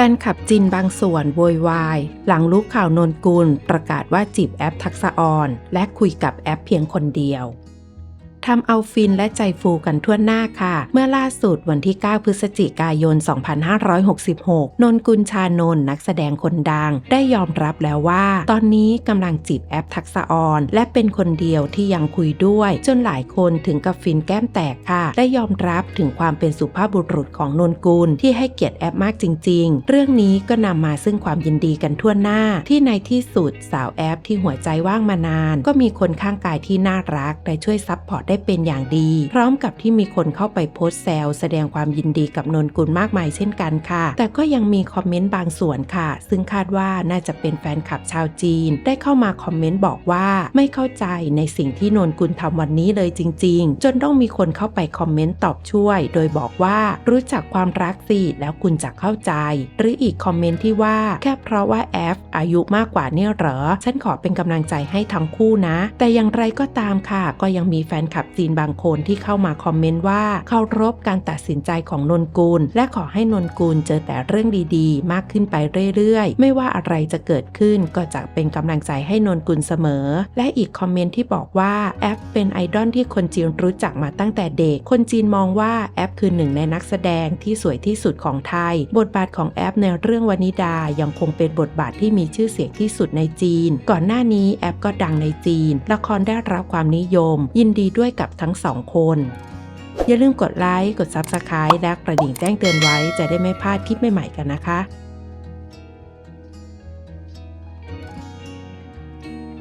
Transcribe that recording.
ฟนคลับจินบางส่วนโวยวาย หลังรู้ข่าวนนกุลประกาศว่าจีบแอปทักษะออน และคุยกับแอปเพียงคนเดียว ทำเอาฟินและใจฟูกันทั่วหน้าค่ะ เมื่อล่าสุดวันที่ 9 พฤศจิกายน 2566 นนกุลชานนท์นักแสดงคนดัง ได้ยอมรับแล้วว่า ตอนนี้กำลังจีบแอปทักษะออน และเป็นคนเดียวที่ยังคุยด้วย จนหลายคนถึงกับฟินแก้มแตกค่ะ ได้ยอมรับถึงความเป็นสุภาพบุรุษของนนกุลที่ให้เกียรติแอปมากจริง ๆ เรื่องนี้ก็นำมาซึ่งความยินดีกันทั่วหน้า ที่ในที่สุดสาวแอปที่หัวใจว่างมานาน ก็มีคนข้างกายที่น่ารักและช่วยซัพพอร์ตได้เป็นอย่างดี พร้อมกับที่มีคนเข้าไปโพสต์แซวแสดงความยินดีกับนนกุลมากมายเช่นกันค่ะ แต่ก็ยังมีคอมเมนต์บางส่วนค่ะ ซึ่งคาดว่าน่าจะเป็นแฟนคลับชาวจีน ได้เข้ามาคอมเมนต์บอกว่าไม่เข้าใจในสิ่งที่นนกุลทำวันนี้เลยจริง ๆ จนต้องมีคนเข้าไปคอมเมนต์ตอบช่วย โดยบอกว่ารู้จักความรักสิแล้วคุณจะเข้าใจ หรืออีกคอมเมนต์ที่ว่าแค่เพราะว่าแอฟอายุมากกว่าเนี่ยเหรอ ฉันขอเป็นกำลังใจให้ทั้งคู่นะ แต่อย่างไรก็ตามค่ะ ก็ยังมีแฟนคลับจีนบางคนที่เข้ามาคอมเมนต์ว่าเคารพการตัดสินใจของนนกุล และขอให้นนกุลเจอแต่เรื่องดีๆ มากขึ้นไปเรื่อยๆ ไม่ว่าอะไรจะเกิดขึ้นก็จะเป็นกำลังใจให้นนกุลเสมอ และอีกคอมเมนต์ที่บอกว่าแอปเป็นไอดอลที่คนจีนรู้จักมาตั้งแต่เด็ก คนจีนมองว่าแอปคือหนึ่งในนักแสดงที่สวยที่สุดของไทย บทบาทของแอปในเรื่องวานิดายังคงเป็นบทบาทที่มีชื่อเสียงที่สุดในจีน ก่อนหน้านี้แอปก็ดังในจีน ละครได้รับความนิยม ยินดีด้วยด้วยกับทั้งสองคน อย่าลืมกดไลค์ กด Subscribe และกระดิ่งแจ้งเตือนไว้จะได้ไม่พลาดคลิปใหม่ๆกันนะคะ